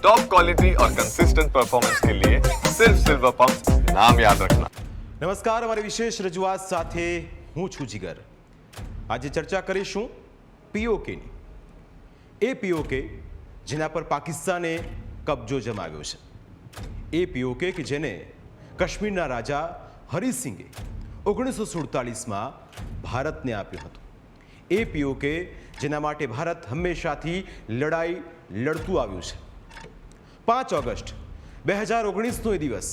Top quality और consistent performance के लिए सिर्फ सिल्वर पंप नाम याद रखना નમસ્કાર અમારી વિશેષ રજૂઆત સાથે હું છું જીગર આજે ચર્ચા કરીશું પીઓકેની એ પીઓકે જેના પર પાકિસ્તાને કબજો જમાવ્યો છે એ પીઓકે કે જેને કાશ્મીરના રાજા હરિસિંગે ઓગણીસો સુડતાલીસમાં ભારતને આપ્યું હતું એ પીઓકે જેના માટે ભારત હંમેશાથી લડાઈ લડતું આવ્યું છે પાંચ ઓગસ્ટ બે હજાર ઓગણીસનો એ દિવસ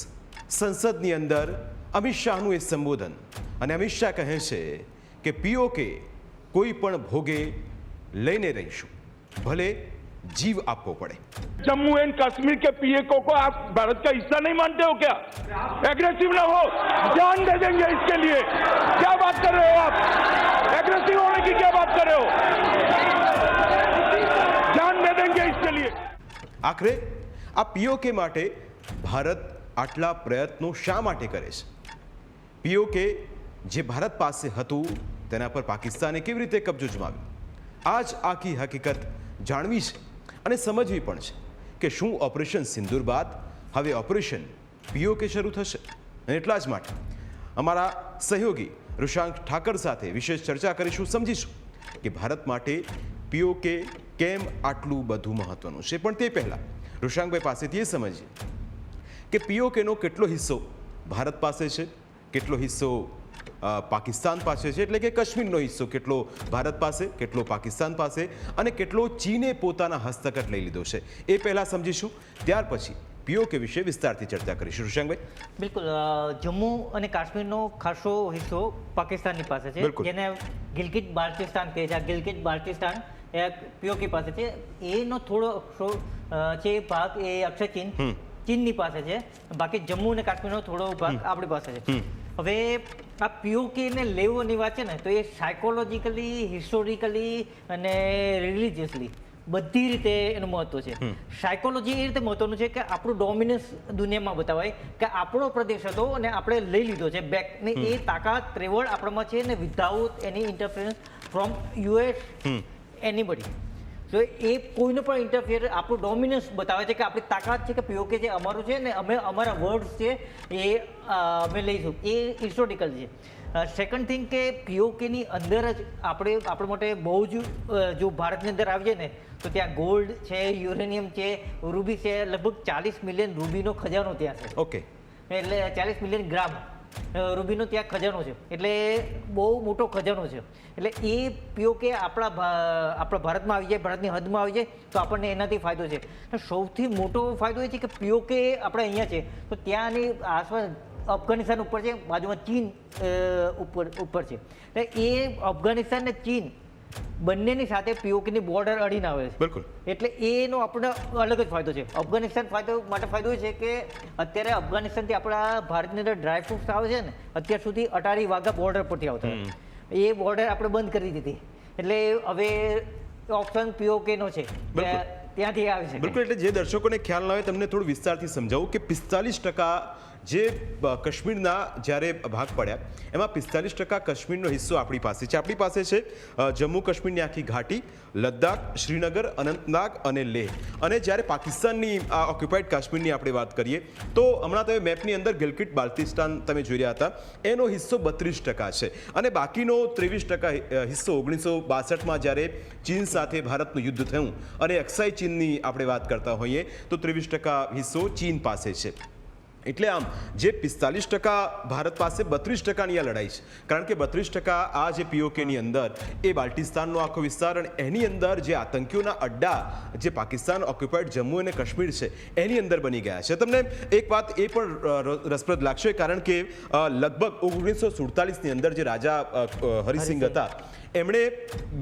સંસદની અંદર અમિત શાહનું એ સંબોધન અને અમિત શાહ કહે છે કે પીઓકે કોઈ પણ ભોગે લઈને રહીશું ભલે જીવ આપવો પડે जम्मू एंड कश्मीर के पीएको को आप भारत का हिस्सा नहीं मानते हो क्या एग्रेसिव ना हो जान दे देंगे इसके लिए क्या बात कर रहे हो आप एग्रेसिव होने की क्या बात कर रहे हो जान दे देंगे इसके लिए આખરે આ પીઓકે માટે ભારત આટલા પ્રયત્નો શા માટે કરે છે? પીઓકે જે ભારત પાસે હતું, તેના પર પાકિસ્તાને કેવી રીતે કબજો જમાવ્યો? આ જ આખી હકીકત જાણવી છે અને સમજવી પણ છે કે શું ઓપરેશન સિંદુર બાદ હવે ઓપરેશન પીઓકે શરૂ થશે? અને એટલા જ માટે અમારા સહયોગી ઋષાંક ઠાકર સાથે વિશેષ ચર્ચા કરીશું, સમજીશું કે ભારત માટે પીઓકે કેમ આટલું બધું મહત્વનું છે. પણ તે પહેલાં ઋષાંકભાઈ પાસેથી એ સમજીએ કે પીઓકેનો કેટલો હિસ્સો ભારત પાસે છે કેટલો હિસ્સો પાકિસ્તાન પાસે છે એટલે કે કાશ્મીરનો હિસ્સો કેટલો ભારત પાસે કેટલો પાકિસ્તાન પાસે અને કેટલો ચીને પોતાના હસ્તગત લઈ લીધો છે. એ પહેલાં સમજીશું ત્યાર પછી પીઓકે વિશે વિસ્તારથી ચર્ચા કરીશું. ઋષાંગભાઈ? બિલકુલ જમ્મુ અને કાશ્મીરનો ખાસો હિસ્સો પાકિસ્તાનની પાસે છે. જેને ગિલગિટ બાલ્ટિસ્તાન કહે છે. ગિલગિટ બાલ્ટિસ્તાન એ પીઓકે પાસે છે. એનો થોડો છે ભાગ એ અક્ષય ચીન ચીનની પાસે છે. બાકી જમ્મુ અને કાશ્મીરનો થોડો ભાગ આપણી પાસે છે. હવે આ પીઓકેને લેવાની વાત છે ને તો એ સાયકોલોજીકલી હિસ્ટોરિકલી અને રિલિજિયસલી બધી રીતે એનું મહત્વ છે. સાયકોલોજી એ રીતે મહત્વનું છે કે આપણું ડોમિનન્સ દુનિયામાં બતાવાય કે આપણો પ્રદેશ હતો અને આપણે લઈ લીધો છે. બેક ને એ તાકાત ત્રેવડ આપણામાં છે ને વિધાઉટ એની ઇન્ટરફરન્સ ફ્રોમ યુએસ એનીબડી તો એ કોઈનો પણ ઇન્ટરફિયર આપણું ડોમિનન્સ બતાવે છે કે આપણી તાકાત છે કે પીઓકે જે અમારું છે ને અમે અમારા વર્ડ્સ છે એ અમે લઈશું. એ હિસ્ટોરિકલ છે. સેકન્ડ થિંગ કે પીઓકેની અંદર જ આપણે આપણા માટે બહુ જ જો ભારતની અંદર આવીએ ને તો ત્યાં ગોલ્ડ છે યુરેનિયમ છે રૂબી છે લગભગ ચાલીસ મિલિયન રૂબીનો ખજાનો ત્યાં છે. ઓકે એટલે ચાલીસ મિલિયન ગ્રામ રૂબીનો ત્યાં ખજાનો છે. એટલે બહુ મોટો ખજાનો છે. એટલે એ પીઓ કે આપણા આપણા ભારતમાં આવી જાય, ભારતની હદમાં આવી જાય, તો આપણને એનાથી ફાયદો છે. સૌથી મોટો ફાયદો એ છે કે પીઓ કે આપણે અહીંયા છે, તો ત્યાંની આસપાસ અફઘાનિસ્તાન ઉપર છે, બાજુમાં ચીન ઉપર ઉપર છે. એટલે એ અફઘાનિસ્તાન ને ચીન બંનેની સાથે પીઓકેની બોર્ડર અડીને આવે છે. બિલકુલ. એટલે એનો આપણને અલગ જ ફાયદો છે. અફઘાનિસ્તાન ફાયદો માટે ફાયદો છે કે અત્યારે અફઘાનિસ્તાનથી આપણા ભારતની અંદર ડ્રાય ફ્રૂટ્સ આવે છે ને અત્યાર સુધી અટારી વાઘા બોર્ડર પરથી આવતા એ બોર્ડર આપણે બંધ કરી દીધી. એટલે હવે ઓપ્શન પીઓકેનો છે. ત્યાંથી આવે છે બિલકુલ એટલે જે દર્શકોને ખ્યાલ ના હોય તમને થોડું વિસ્તારથી સમજાવું કે પિસ્તાલીસ ટકા જે કાશ્મીરના જ્યારે ભાગ પડ્યા, એમાં પિસ્તાલીસ ટકા કાશ્મીરનો હિસ્સો આપણી પાસે છે. આપણી પાસે છે જમ્મુ કાશ્મીરની આખી ઘાટી, લદ્દાખ, શ્રીનગર, અનંતનાગ અને લેહ. અને જ્યારે પાકિસ્તાનની આ ઓક્યુપાઈડ કાશ્મીરની આપણે વાત કરીએ, તો હમણાં તમે મેપની અંદર ગિલગિટ બાલ્ટિસ્તાન તમે જોઈ રહ્યા હતા, એનો હિસ્સો બત્રીસ ટકા છે. અને બાકીનો ત્રેવીસ ટકા હિસ્સો ઓગણીસો બાસઠમાં જ્યારે ચીન સાથે ભારતનું યુદ્ધ થયું અને અક્સાઈ ચીનની આપણે વાત કરતા હોઈએ, તો ત્રેવીસ ટકા હિસ્સો ચીન પાસે છે. એટલે આમ જે પિસ્તાલીસ ટકા ભારત પાસે બત્રીસ ટકાની આ લડાઈ છે. કારણ કે બત્રીસ ટકા આ જે પીઓકેની અંદર એ બાલ્ટિસ્તાનનો આખો વિસ્તાર અને એની અંદર જે આતંકીઓના અડ્ડા જે પાકિસ્તાન ઓક્યુપાઈડ જમ્મુ અને કાશ્મીર છે એની અંદર બની ગયા છે. તમને એક વાત એ પણ રસપ્રદ લાગશે કારણ કે લગભગ ઓગણીસો સુડતાલીસની અંદર જે રાજા હરિસિંહ. હતા એમણે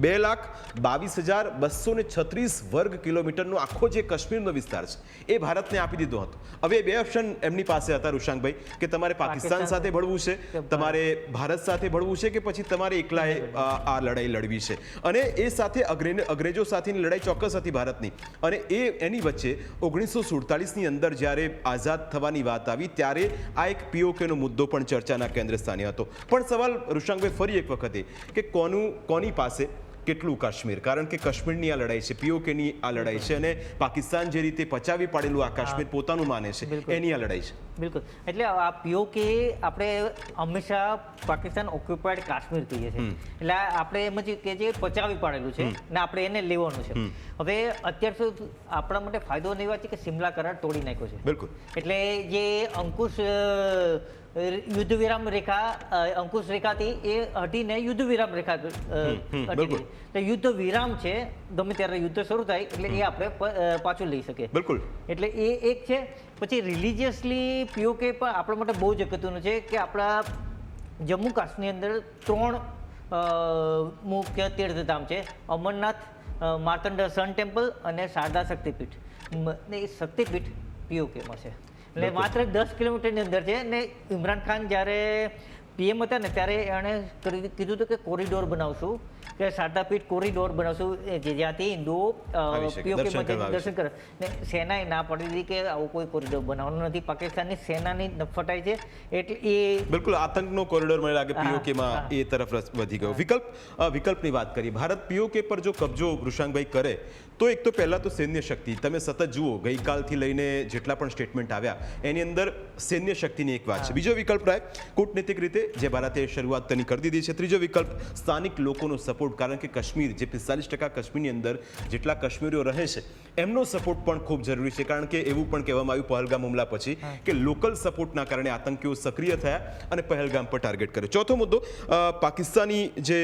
બે લાખ બાવીસ હજાર બસો ને છત્રીસ વર્ગ કિલોમીટરનો આખો જે કાશ્મીરનો વિસ્તાર છે એ ભારતને આપી દીધો હતો. હવે બે ઓપ્શન એમની પાસે હતા રુશાંકભાઈ કે તમારે પાકિસ્તાન સાથે ભળવું છે તમારે ભારત સાથે ભળવું છે કે પછી તમારે એકલાએ આ લડાઈ લડવી છે? અને એ સાથે અગ્રે અંગ્રેજો સાથેની લડાઈ ચોક્કસ હતી ભારતની. અને એ એની વચ્ચે ઓગણીસો સુડતાલીસની અંદર જ્યારે આઝાદ થવાની વાત આવી ત્યારે આ એક પીઓકેનો મુદ્દો પણ ચર્ચાના કેન્દ્ર સ્થાને હતો. પણ સવાલ ઋષાંકભાઈ ફરી એક વખતે કે કોનું કોની પાસે કેટલું કાશ્મીર? કારણ કે કાશ્મીરની આ લડાઈ છે પીઓકેની આ લડાઈ છે અને પાકિસ્તાન જે રીતે પચાવી પાડેલું આ કાશ્મીર પોતાનું માને છે એની આ લડાઈ છે. બિલકુલ. એટલે આ પીઓકે આપણે હંમેશા પાકિસ્તાન ઓક્યુપાઈડ કાશ્મીર કહીએ છીએ. એટલે આપણે એમ જ કે જે પચાવી પાડેલું છે ને આપણે એને લેવાનું છે. હવે અત્યાર સુધી આપણા માટે ફાયદો નહીં વાત છે કે સિમલા કરાર તોડી નાખ્યો છે. બિલકુલ. એટલે જે અંકુશ યુદ્ધ વિરામ રેખા અંકુશ રેખાથી એ હટીને યુદ્ધ વિરામ રેખા. એટલે યુદ્ધ વિરામ છે ગમે ત્યારે યુદ્ધ શરૂ થાય એટલે એ આપણે પાછું લઈ શકીએ. બિલકુલ. એટલે એ એક છે. પછી રિલિજિયસલી પીઓકે પણ આપણા માટે બહુ જ અગત્યનું છે કે આપણા જમ્મુ કાશ્મીરની અંદર ત્રણ મુખ્ય તીર્થધામ છે. અમરનાથ માર્તંડ સન ટેમ્પલ અને શારદા શક્તિપીઠ. ને એ શક્તિપીઠ પીઓકેમાં છે. એટલે માત્ર દસ કિલોમીટરની અંદર છે ને ઇમરાન ખાન જ્યારે પીએમ હતા ને ત્યારે એણે કીધું હતું કે કોરિડોર બનાવશું કે શારદાપીઠ કોરિડોર બનાવશું જ્યાંથી હિન્દુઓ POK દર્શન કરે. ને સેનાએ ના પાડી દીધી કે આવું કોઈ કોરિડોર બનાવવાનું નથી. પાકિસ્તાનની સેનાની નફટાઈ છે એટલે એ બિલકુલ આતંકનો કોરિડોર મને લાગે પીઓકેમાં એ તરફ રસ વધી ગયો. વિકલ્પ વિકલ્પની વાત કરી ભારત પીઓકે પર જો કબજો વૃષાંગભાઈ કરે તો એક તો પહેલાં તો સૈન્ય શક્તિ. તમે સતત જુઓ ગઈકાલથી લઈને જેટલા પણ સ્ટેટમેન્ટ આવ્યા એની અંદર સૈન્ય શક્તિની એક વાત છે. બીજો વિકલ્પ રહે કૂટનૈતિક રીતે જે ભારતે શરૂઆત તેની કરી દીધી છે. ત્રીજો વિકલ્પ સ્થાનિક લોકોનો સપોર્ટ કારણ કે કાશ્મીર જે પિસ્તાલીસ ટકા કાશ્મીરની અંદર જેટલા કાશ્મીરીઓ રહે છે એમનો સપોર્ટ પણ ખૂબ જરૂરી છે. કારણ કે એવું પણ કહેવામાં આવ્યું પહલગામ હુમલા પછી કે લોકલ સપોર્ટના કારણે આતંકીઓ સક્રિય થયા અને પહલગામ પર ટાર્ગેટ કર્યો. ચોથો મુદ્દો પાકિસ્તાની જે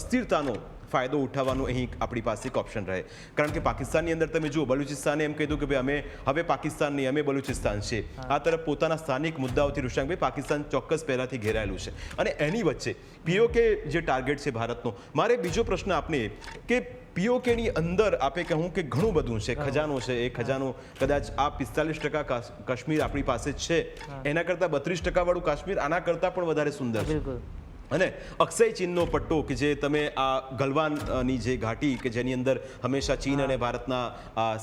અસ્થિરતાનો ફાયદો ઉઠાવવાનો અહીં આપણી પાસે એક ઓપ્શન રહે. કારણ કે પાકિસ્તાનની અંદર તમે જુઓ બલુચિસ્તાને એમ કીધું કે ભાઈ અમે હવે પાકિસ્તાન નહીં અમે બલુચિસ્તાન છે. આ તરફ પોતાના સ્થાનિક મુદ્દાઓથી ઋષાંકભાઈ પાકિસ્તાન ચોક્કસ પહેલાંથી ઘેરાયેલું છે. અને એની વચ્ચે પીઓકે જે ટાર્ગેટ છે ભારતનો મારે બીજો પ્રશ્ન આપને કે પીઓકેની અંદર આપે કહું કે ઘણું બધું છે ખજાનો છે એ ખજાનો કદાચ આ પિસ્તાલીસ ટકા કાશ્મીર આપણી પાસે છે. એના કરતાં બત્રીસ ટકાવાળું કાશ્મીર આના કરતાં પણ વધારે સુંદર છે. અને અક્ષય ચીનનો પટ્ટો કે જે તમે આ ગલવાનની જે ઘાટી કે જેની અંદર હંમેશા ચીન અને ભારતના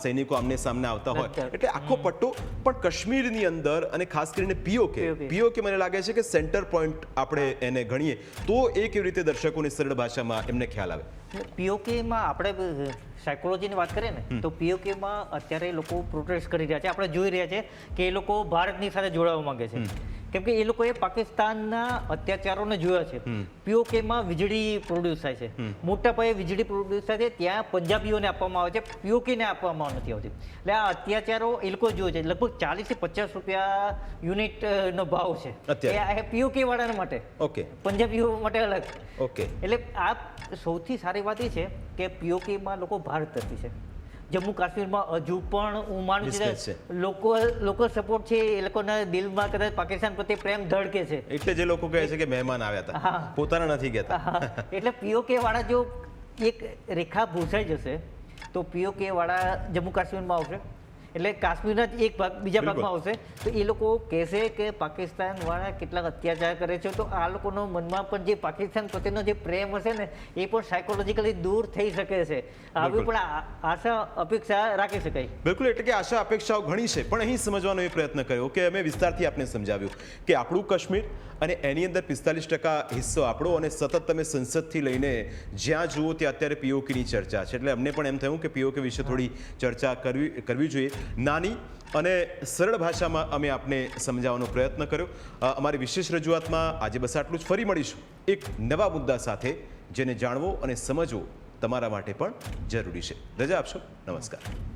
સૈનિકો આમને સામને આવતા હોય. એટલે આખો પટ્ટો પણ કાશ્મીરની અંદર અને ખાસ કરીને પીઓકે. પીઓકે મને લાગે છે કે સેન્ટર પોઈન્ટ આપણે એને ગણીએ. તો એ કેવી રીતે દર્શકોને સરળ ભાષામાં એમને ખ્યાલ આવે? પીઓકેમાં આપણે સાયકોલોજીની વાત કરીએ ને તો પીઓકેમાં અત્યારે લોકો પ્રોટેસ્ટ કરી રહ્યા છે. આપણે જોઈ રહ્યા છે કે એ લોકો ભારતની સાથે જોડાવા માંગે છે. કેમ કે એ લોકોએ પાકિસ્તાનના અત્યાચારોને જોયા છે. પીઓકેમાં વીજળી પ્રોડ્યુસ થાય છે. મોટા પાયે વીજળી પ્રોડ્યુસ થાય છે. ત્યાં પંજાબીઓને આપવામાં આવે છે. પીઓકેને આપવામાં નથી આવતી. એટલે આ અત્યાચારો એ લોકો જોયે છે. લગભગ ચાલીસથી પચાસ રૂપિયા યુનિટ નો ભાવ છે. એ પીઓકે વાળાના માટે. ઓકે પંજાબીઓ માટે અલગ. ઓકે એટલે આ સૌથી સારી વાત એ છે કે પીઓકેમાં લોકો ભારત તરફી છે. જમ્મુ કાશ્મીરમાં હજુ પણ હું માનું છું. લોકો લોકો સપોર્ટ છે એ લોકોના દિલમાં કદાચ પાકિસ્તાન પ્રત્યે પ્રેમ ધડકે છે. એટલે જે લોકો કહે છે કે મહેમાન આવ્યા હતા. પોતાના નથી હા, એટલે પીઓકે વાળા જો એક રેખા ભૂસાઈ જશે તો પીઓકે વાળા જમ્મુ કાશ્મીરમાં આવશે. એટલે કાશ્મીરના જ એક ભાગ બીજા ભાગમાં આવશે. તો એ લોકો કહેશે કે પાકિસ્તાન વાળા કેટલાક અત્યાચાર કરે છે. તો આ લોકોનો મનમાં પણ જે પાકિસ્તાન પ્રત્યેનો જે પ્રેમ હશે ને એ પણ સાયકોલોજીકલી દૂર થઈ શકે છે. આવી પણ આશા અપેક્ષા રાખી શકાય. બિલકુલ એટલે કે આશા અપેક્ષાઓ ઘણી છે. પણ અહીં સમજવાનો એ પ્રયત્ન કર્યો કે અમે વિસ્તારથી આપને સમજાવ્યું કે આપણું કાશ્મીર અને એની અંદર પિસ્તાલીસ ટકા હિસ્સો આપણો અને સતત તમે સંસદથી લઈને જ્યાં જુઓ ત્યાં અત્યારે પીઓકેની ચર્ચા છે. એટલે અમને પણ એમ થયું કે પીઓકે વિશે થોડી ચર્ચા કરવી કરવી જોઈએ. નાની અને સરળ ભાષામાં અમે આપને સમજાવવાનો પ્રયત્ન કર્યો. અમારી વિશેષ રજૂઆતમાં આજે બસ આટલું જ. ફરી મળીશું એક નવા મુદ્દા સાથે, જેને જાણવો અને સમજવો તમારા માટે પણ જરૂરી છે. રજા આપશો? નમસ્કાર.